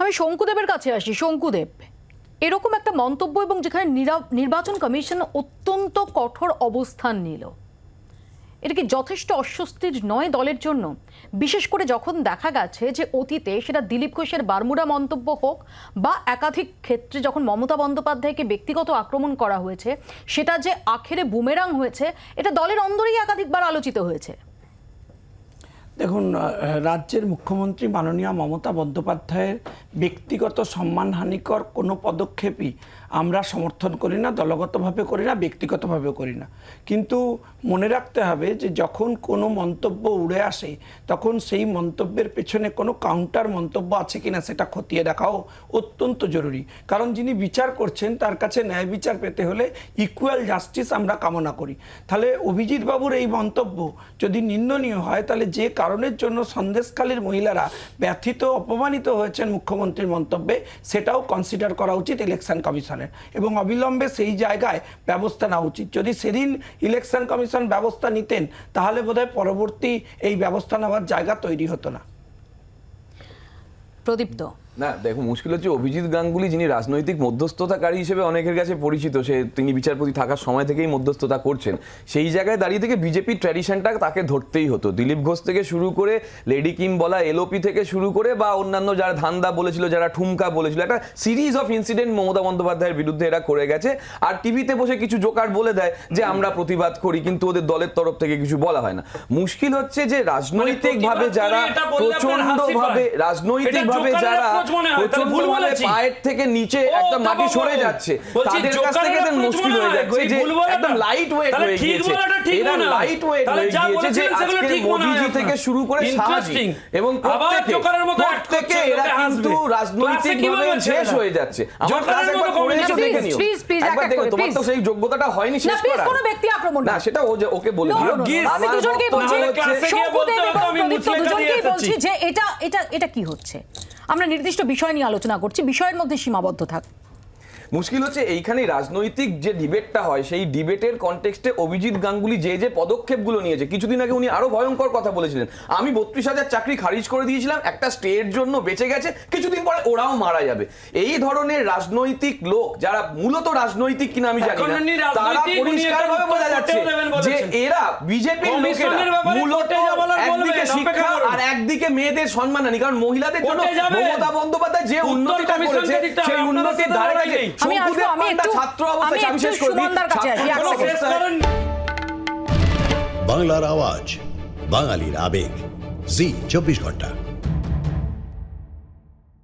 আমি শঙ্কুদেবের কাছে আসি, শঙ্কুদেব। এরকম একটা মন্তব্য এবং যেখানে নিরা- নির্বাচন কমিশন অত্যন্ত কঠোর অবস্থান নিল। এটা কি যথেষ্ট অস্বস্তির নয় দলের জন্য? বিশেষ করে যখন দেখা গেছে যে অতীতে সেটা দিলীপ ঘোষের বারমুডা মন্তব্য হোক বা একাধিক ক্ষেত্রে যখন মমতা বন্দ্যোপাধ্যায়কে ব্যক্তিগত আক্রমণ করা হয়েছে, সেটা যে আখেরে বুমেরাং হয়েছে, এটা দলের অন্দরেই একাধিকবার আলোচিত হয়েছে। দেখুন রাজ্যের মুখ্যমন্ত্রী মাননীয় মমতা বন্দ্যোপাধ্যায়ের ব্যক্তিগত সম্মানহানিকর কোনো পদক্ষেপই আমরা সমর্থন করি না, দলগতভাবে করি না ব্যক্তিগতভাবে করি না। কিন্তু মনে রাখতে হবে যে যখন কোনো মন্তব্য উড়ে আসে, তখন সেই মন্তব্যের পেছনে কোনো কাউন্টার মন্তব্য আছে কিনা সেটা খতিয়ে দেখাও অত্যন্ত জরুরি। কারণ যিনি বিচার করছেন, তার কাছে ন্যায় বিচার পেতে হলে ইকুয়াল জাস্টিস আমরা কামনা করি। তাহলে অভিজিৎ বাবুর এই মন্তব্য যদি নিন্দনীয় হয়, তাহলে যে কারণের জন্য সন্দেশখালীর মহিলারা ব্যথিত, অপমানিত হয়েছেন মুখ্যমন্ত্রীর মন্তব্যে। সেটাও কনসিডার করা উচিত ইলেকশন কমিশনের এবং অবিলম্বে সেই জায়গায় ব্যবস্থা নেওয়া উচিত। যদি সেদিন ইলেকশন কমিশন ব্যবস্থা নিতেন, তাহলে বোধহয় পরবর্তী এই ব্যবস্থা নেওয়ার জায়গা তৈরি হতো না। প্রদীপ্ত। না দেখো মুশকিল হচ্ছে অভিজিৎ গাঙ্গুলি যিনি রাজনৈতিক মধ্যস্থতাকারী হিসেবে অনেকের কাছে পরিচিত সে তিনি বিচারপতি থাকার সময় থেকেই মধ্যস্থতা করছেন। সেই জায়গায় দাঁড়িয়ে থেকে বিজেপির ট্র্যাডিশনটা তাকে ধরতেই হতো। দিলীপ ঘোষ থেকে শুরু করে লেডি কিম বলা এলওপি থেকে শুরু করে বা অন্যান্য যারা ধান্দা বলেছিল যারা ঠুমকা বলেছিল একটা সিরিজ অফ ইনসিডেন্ট মমতা বন্দ্যোপাধ্যায়ের বিরুদ্ধে এরা করে গেছে। আর টিভিতে বসে কিছু জোকার বলে দেয় যে আমরা প্রতিবাদ করি কিন্তু ওদের দলের তরফ থেকে কিছু বলা হয় না। মুশকিল হচ্ছে যে রাজনৈতিক ভাবে যারা করি এটা বললে আপনার প্রচণ্ড ভাবে রাজনৈতিক ভাবে যারা মনে হয়, তাহলে ভুল বলেছি। পায়ের থেকে নিচে একটা মাটি সরে যাচ্ছে। তাদের কাছ থেকে মুশকিল হয়ে যাচ্ছে যে একদম লাইট ওয়েট হয়ে গিয়েছে। এরা লাইট ওয়েট হয়ে গিয়েছে যে আজকে ঠিক মনে মোদিজি থেকে শুরু করে Interesting। এবং প্রত্যেকে এরা কিন্তু রাজনৈতিক ভাবে শেষ হয়ে যাচ্ছে। আমার ক্লাস একবার করে এসে দেখে নিও। একবার এক এক দেখো তোমার তো সেই যোগ্যতাটা হয়নি শেষ করার। কোনো ব্যক্তি আক্রমণ না সেটা ও যে- ওকে বলে দিও আমি বলছি এবং প্রদীপ্ত দুজনকেই বলছি। যে এটা এটা এটা কি হচ্ছে আমরা নির্দিষ্ট বিষয় নিয়ে আলোচনা করছি বিষয়ের মধ্যে সীমাবদ্ধ থাক। মুশকিল হচ্ছে এইখানে রাজনৈতিক যে ডিবেটটা হয় সেই ডিবেটের কনটেক্সটে অভিজিৎ গাঙ্গুলি যে যে পদক্ষেপগুলো নিয়েছে কিছুদিন আগে উনি আরও ভয়ঙ্কর কথা বলেছিলেন। আমি বত্রিশ হাজার চাকরি খারিজ করে দিয়েছিলাম একটা স্টের জন্য বেঁচে গেছে কিছুদিন পরে ওরাও মারা যাবে। এই ধরনের রাজনৈতিক লোক যারা মূলত রাজনৈতিক কিনা আমি জানি না তারা পরিষ্কারভাবে বোঝা যাচ্ছে। এরা বিজেপির লোকেরা মূলত একদিকে শিক্ষা আর একদিকে মেয়েদের সম্মান আনি। কারণ মহিলাদের জন্য মমতা বন্দ্যোপাধ্যায় যে উন্নতিটা করেছে সেই উন্নতির ধারে কাছে শঙ্কুদেব পান্ডা ছাত্র অবস্থায় আমি শেষ করে। বাংলার আওয়াজ বাঙালির আবেগ। জি চব্বিশ ঘণ্টা।